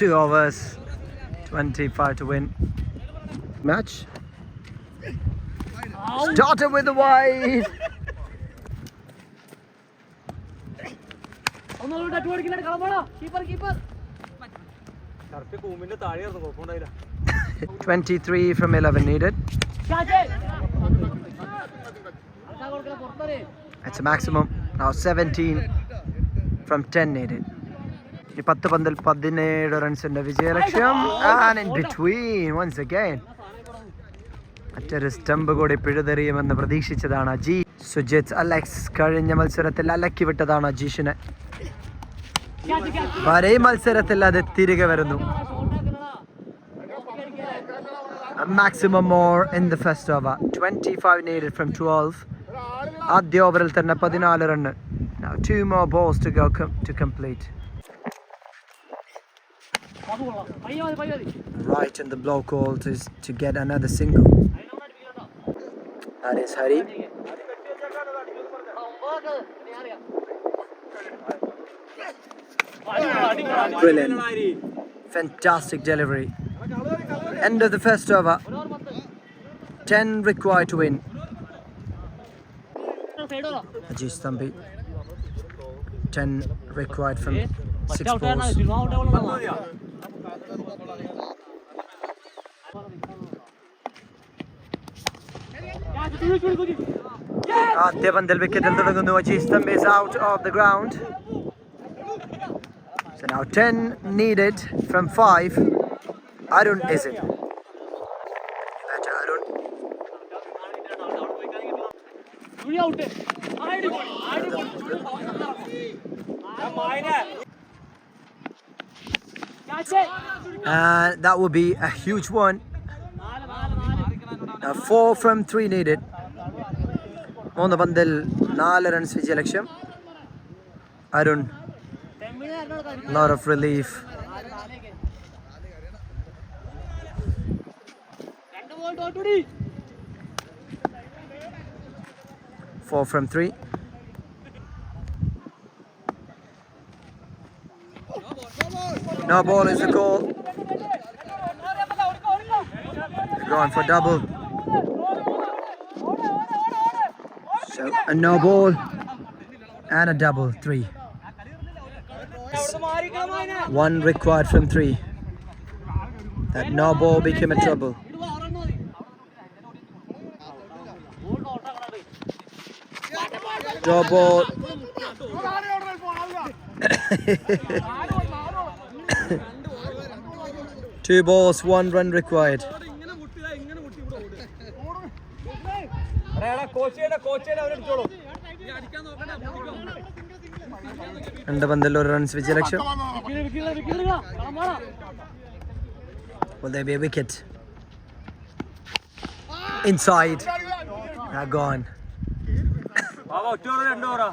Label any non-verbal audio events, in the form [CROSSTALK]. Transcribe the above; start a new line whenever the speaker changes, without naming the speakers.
two overs, 25 to win. Match. Ow. Started with the wide. Twenty-three from eleven needed. That's a maximum. Now seventeen from ten needed. ഈ പത്ത് പന്തിൽ പതിനേഴ് റൺസിന്റെ വിജയലക്ഷ്യം. And in between once again മറ്റൊരു stump കൂടി പിഴുതെറിയുമെന്ന് പ്രതീക്ഷിച്ചതാണ് അജി. സുജിത് അലക്സ് കഴിഞ്ഞ മത്സരത്തിൽ അലക്കി വിട്ടതാണ് അജീഷിനെ. വരെ മത്സരത്തിൽ അത് തിരികെ വരുന്നു. Maximum more in the first over twenty five needed from twelve ആദ്യ ഓവറിൽ തന്നെ പതിനാല് run two more balls to go to complete Right, in the blow call to to get another single. That is Hari. Brilliant. Fantastic delivery. End of the first over. 10 required to win. Ajit Thambi. 10 required from 6 balls. Uh, Devan Delbeke Deldonogonuachis is out of the ground. So now 10 needed from 5. Arun is in. And uh, that would be a huge one. Uh, four from three needed. മൂന്ന് പന്തിൽ നാല് runs വിജയ ലക്ഷ്യം Arun
lore of relief
four from three No ball is a goal. They're going for double. So a no ball and a double three. One required from three. That no ball became a trouble. Double. [COUGHS] Two balls, one run required. രണ്ട് പന്തലിൽ ഒരു runs വെച്ച്
ലക്ഷ്യം B wicket
inside
gone ഒറ്റ രണ്ടോറാ